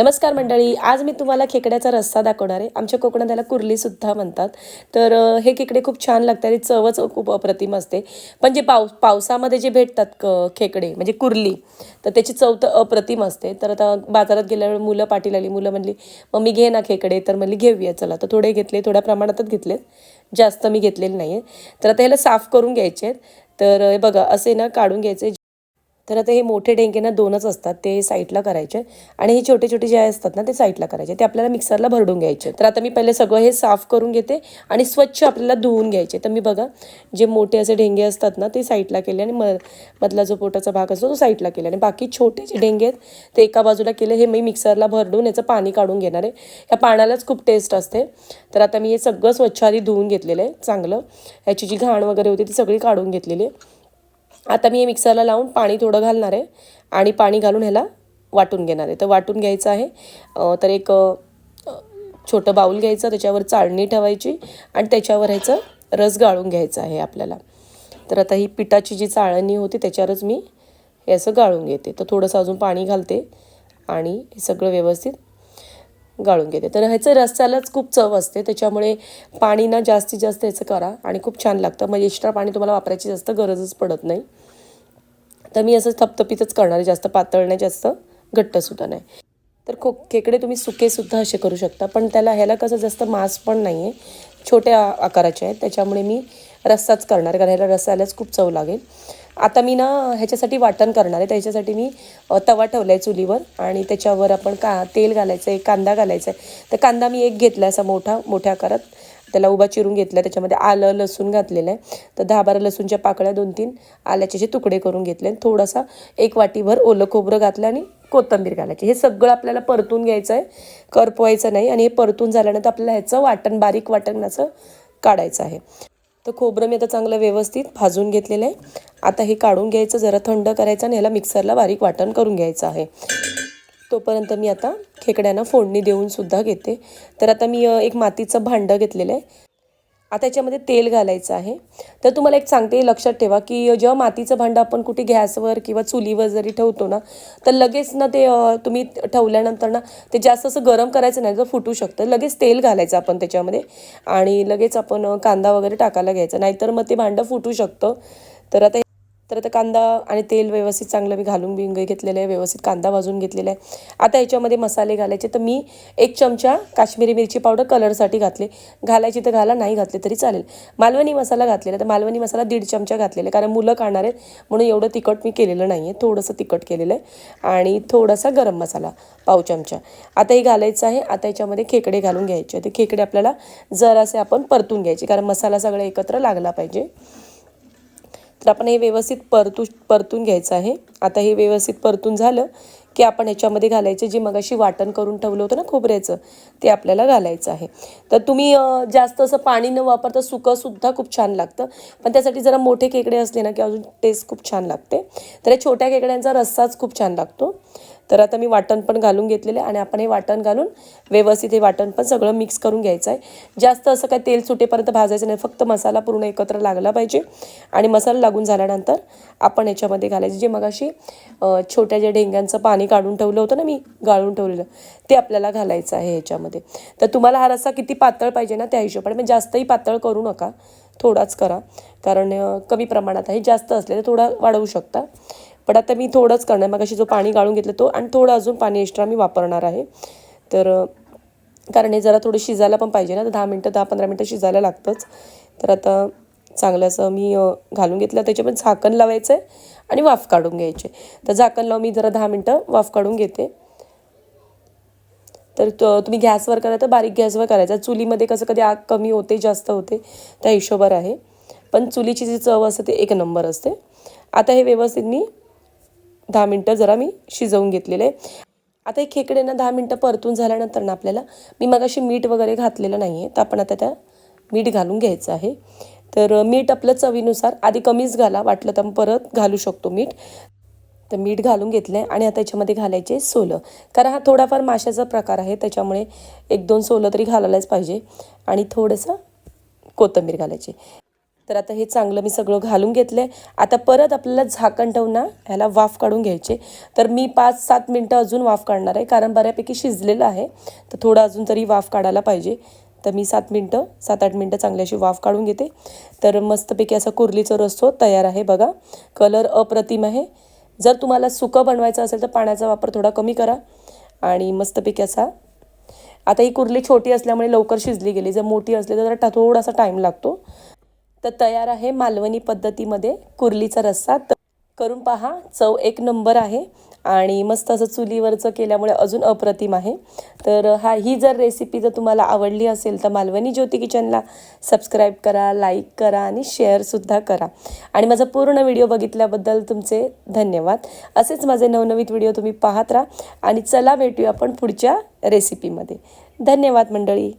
नमस्कार मंडळी आज मी तुम्हाला खेकड्याचा रस्सा दाखवणार आहे. आमच्या कोकणात त्याला कुर्लीसुद्धा म्हणतात. तर हे खेकडे खूप छान लागतात. आणि चवच खूप अप्रतिम असते. पण जे पाव पावसामध्ये जे भेटतात क खेकडे म्हणजे कुर्ली तर त्याची चव तर अप्रतिम असते. तर आता बाजारात गेल्यावर मुलं पाटील आली. मुलं म्हणली मम्मी घे ना खेकडे. तर म्हणली घेऊया चला. तर थोडे घेतले थोड्या प्रमाणातच घेतलेत. जास्त मी घेतलेले नाही आहे तर आता ह्याला साफ करून घ्यायचे आहेत. तर बघा असे ना काढून घ्यायचे. तर आता हे मोठे डेंगे ना दोनच असतात ते साईडला करायचे आणि हे छोटे छोटे जे असतात ना ते साईडला करायचे. ते आपल्याला मिक्सरला भरडून घ्यायचे. तर आता मी पहिले सगळं हे साफ करून घेते आणि स्वच्छ आपल्याला धुवून घ्यायचे. तर मी बघा जे मोठे असे ढेंगे असतात ना ते साईडला केले आणि म मधला जो पोटाचा भाग असतो तो साईडला केला आणि बाकी छोटे जे ढेंगे आहेत ते एका बाजूला केले हे मी मिक्सरला भरडून याचं पाणी काढून घेणार आहे. ह्या पाण्यालाच खूप टेस्ट असते. तर आता मी हे सगळं स्वच्छ आधी धुवून घेतलेलं आहे चांगलं. ह्याची जी घाण वगैरे होती ती सगळी काढून घेतलेली आहे. आता मी हे मिक्सरला लावून पाणी थोडं घालणार आहे आणि पाणी घालून ह्याला वाटून घेणार आहे. तर वाटून घ्यायचं आहे. तर एक छोटं बाऊल घ्यायचं त्याच्यावर चाळणी ठेवायची आणि त्याच्यावर ह्याचं रस गाळून घ्यायचं आहे आपल्याला. तर आता ही पिठाची जी चाळणी होती त्याच्यावरच मी हे असं गाळून घेते. तर थोडंसं अजून पाणी घालते आणि हे सगळं व्यवस्थित गाळून घेते. तर ह्याचं रस्त्यालाच खूप चव असते. त्याच्यामुळे पाणी ना जास्तीत जास्त ह्याचं करा आणि खूप छान लागतं. म्हणजे एक्स्ट्रा पाणी तुम्हाला वापरायची जास्त गरजच पडत नाही. तर मी असं थपथपीतच करणार आहे. जास्त पातळ नाही जास्त घट्टसुद्धा नाही. तर खो खेकडे तुम्ही सुकेसुद्धा असे करू शकता. पण त्याला ह्याला कसं जास्त मांस पण नाही आहे छोट्या आकाराचे आहेत. त्याच्यामुळे मी रस्साच करणार आहे. कारण ह्याला रस्सालाच खूप चव लागेल. आता मी ना ह्याच्यासाठी वाटण करणार आहे. त्याच्यासाठी मी तवा ठेवला आहे चुलीवर. आणि त्याच्यावर आपण का तेल घालायचं आहे कांदा घालायचा आहे तर कांदा मी एक घेतला आहे असा मोठा मोठ्या आकारात. त्याला उभा चिरून घेतला त्याच्यामध्ये आलं लसूण घातलेलं आहे. तर दहा बारा लसूणच्या पाकळ्या दोन तीन आल्याचे जे तुकडे करून घेतले आणि थोडासा एक वाटीभर ओलं खोबरं घातलं आणि कोथिंबीर घालायची. हे सगळं आपल्याला परतून घ्यायचं आहे. करपवायचं नाही आणि हे परतून झाल्यानंतर आपल्याला ह्याचं वाटण बारीक वाटणाचं काढायचं आहे. तर खोबरं मी आता चांगलं व्यवस्थित भाजून घेतलेलं आहे. आता हे काढून घ्यायचं जरा थंड करायचं आणि ह्याला मिक्सरला बारीक वाटण करून घ्यायचं आहे. तोपर्यंत मी आता खेकड्यांना फोडणी देऊन सुद्धा घेते. तर आता मी एक मातीचं भांडं घेतलेलं आहे. आता याच्यामध्ये तेल घालायचं आहे. तर तुम्हाला एक सांगते लक्षात ठेवा की जेव्हा मातीचं भांडं आपण कुठे गॅसवर किंवा चुलीवर जरी ठेवतो ना तर लगेच ना ते तुम्ही ठेवल्यानंतर ना ते जास्त असं गरम करायचं नाही जर फुटू शकतं. लगेच तेल घालायचं आपण त्याच्यामध्ये. आणि लगेच आपण कांदा वगैरे टाकायला घ्यायचा. नाहीतर मग ते भांडं फुटू शकतं. तर आता तर आता कांदा आणि तेल व्यवस्थित चांगलं मी घालून बिंग घेतलेलं आहे व्यवस्थित कांदा भाजून घेतलेला आहे. आता याच्यामध्ये मसाले घालायचे तर मी एक चमचा काश्मीरी मिरची पावडर कलरसाठी घातले. घालायची तर घाला नाही घातले तरी चालेल. मालवणी मसाला घातलेला तर मालवणी मसाला दीड चमचा घातलेला आहे. कारण मुलं खाणार आहेत म्हणून एवढं तिखट मी केलेलं नाही आहे. थोडंसं तिखट केलेलं आहे. आणि थोडासा गरम मसाला पाव चमचा. आता हे घालायचं आहे. आता याच्यामध्ये खेकडे घालून घ्यायचे. ते खेकडे आपल्याला जरासे आपण परतून घ्यायचे. कारण मसाला सगळा एकत्र लागला पाहिजे. तर आपण हे व्यवस्थित परतू परतून घ्यायचं आहे. आता हे व्यवस्थित परतून झालं की आपण याच्यामध्ये घालायचे जे मगाशी वाटण करून ठेवलं होतं ना खोबऱ्याचं ते आपल्याला घालायचं आहे. तर तुम्ही जास्त असं पाणी न वापरता सुकंसुद्धा खूप छान लागतं. पण त्यासाठी जरा मोठे खेकडे असले ना की अजून टेस्ट खूप छान लागते. तर या छोट्या खेकड्यांचा रस्साच खूप छान लागतो. तर आता मी वाटण पण घालून घेतलेले आणि आपण हे वाटण घालून व्यवस्थित हे वाटण पण सगळं मिक्स करून घ्यायचं आहे. जास्त असं काय तेल सुटेपर्यंत भाजायचं नाही. फक्त मसाला पूर्ण एकत्र लागला पाहिजे. आणि मसाला लागून झाल्यानंतर आपण याच्यामध्ये घालायचं. जे मगाशी अशी छोट्या ज्या ढेंग्यांचं पाणी काढून ठेवलं होतं ना मी गाळून ठेवलेलं ते आपल्याला घालायचं आहे ह्याच्यामध्ये तर तुम्हाला हा रस्सा किती पातळ पाहिजे ना त्या हिशोबाने. म्हणजे जास्तही पातळ करू नका. थोडाच करा. कारण कमी प्रमाणात आहे. जास्त असले तर थोडा वाढवू शकता. पण आता मी थोडंच करणार मग अशी जो पाणी गाळून घेतलं तो आणि थोडं अजून पाणी एक्स्ट्रा मी वापरणार आहे. तर कारण हे जरा थोडं शिजायला पण पाहिजे ना. तर दहा मिनटं दहा पंधरा मिनटं शिजायला लागतंच. तर आता चांगलं असं मी घालून घेतलं. त्याच्यामध्ये झाकण लावायचं आहे आणि वाफ काढून घ्यायचे. तर झाकण लावून मी जरा दहा मिनटं वाफ काढून घेते. तर त- तुम्ही गॅसवर करा तर बारीक गॅसवर करायचा. चुलीमध्ये कसं कधी आग कमी होते जास्त होते त्या हिशोबावर आहे. पण चुलीची जी चव असते ते एक नंबर असते. आता हे व्यवस्थित मी दहा मिनटं जरा मी शिजवून घेतलेलं. आहे आता हे खेकडे ना दहा मिनटं परतून झाल्यानंतर ना आपल्याला मी मगाशी मीठ वगैरे घातलेलं नाही आहे तर आपण आता त्या मीठ घालून घ्यायचं आहे. तर मीठ आपलं चवीनुसार आधी कमीच घाला वाटलं तर मग परत घालू शकतो मीठ. तर मीठ घालून घेतलं आहे आणि आता याच्यामध्ये घालायचे सोलं. कारण हा थोडाफार माशाचा प्रकार आहे त्याच्यामुळे एक दोन सोलं तरी घालायलाच पाहिजे. आणि थोडंसं कोथिंबीर घालायची. तर आता हे चांगलं मी सगळं घालून घेतलं आहे आता परत आपल्याला झाकण ठेवून ना ह्याला वाफ काढून घ्यायचे. तर मी पाच सात मिनटं अजून वाफ काढणार आहे कारण बऱ्यापैकी शिजलेलं आहे. तर थोडं अजून तरी वाफ काढायला पाहिजे. तर मी सात मिनटं सात आठ मिनटं चांगली अशी वाफ काढून घेते. तर मस्तपैकी असा कुर्लीचा रस्सो तयार आहे बघा. कलर अप्रतिम आहे. जर तुम्हाला सुकं बनवायचं असेल तर पाण्याचा वापर थोडा कमी करा. आणि मस्तपैकी असा आता ही कुर्ली छोटी असल्यामुळे लवकर शिजली गेली. जर मोठी असली तर जरा थोडासा टाईम लागतो. तर तयार आहे मालवणी पद्धतीमध्ये कुर्लीचा रस्सा. तर करून पहा चव एक नंबर आहे आणि मस्त असं चुलीवरचं केल्यामुळे अजून अप्रतिम आहे. तर हा ही जर रेसिपी जर तुम्हाला आवडली असेल तर मालवणी ज्योती किचनला सबस्क्राईब करा लाईक करा आणि शेअरसुद्धा करा. आणि माझा पूर्ण व्हिडिओ बघितल्याबद्दल तुमचे धन्यवाद. असेच माझे नवनवीन व्हिडिओ तुम्ही पाहत राहा आणि चला भेटूया आपण पुढच्या रेसिपीमध्ये धन्यवाद मंडळी.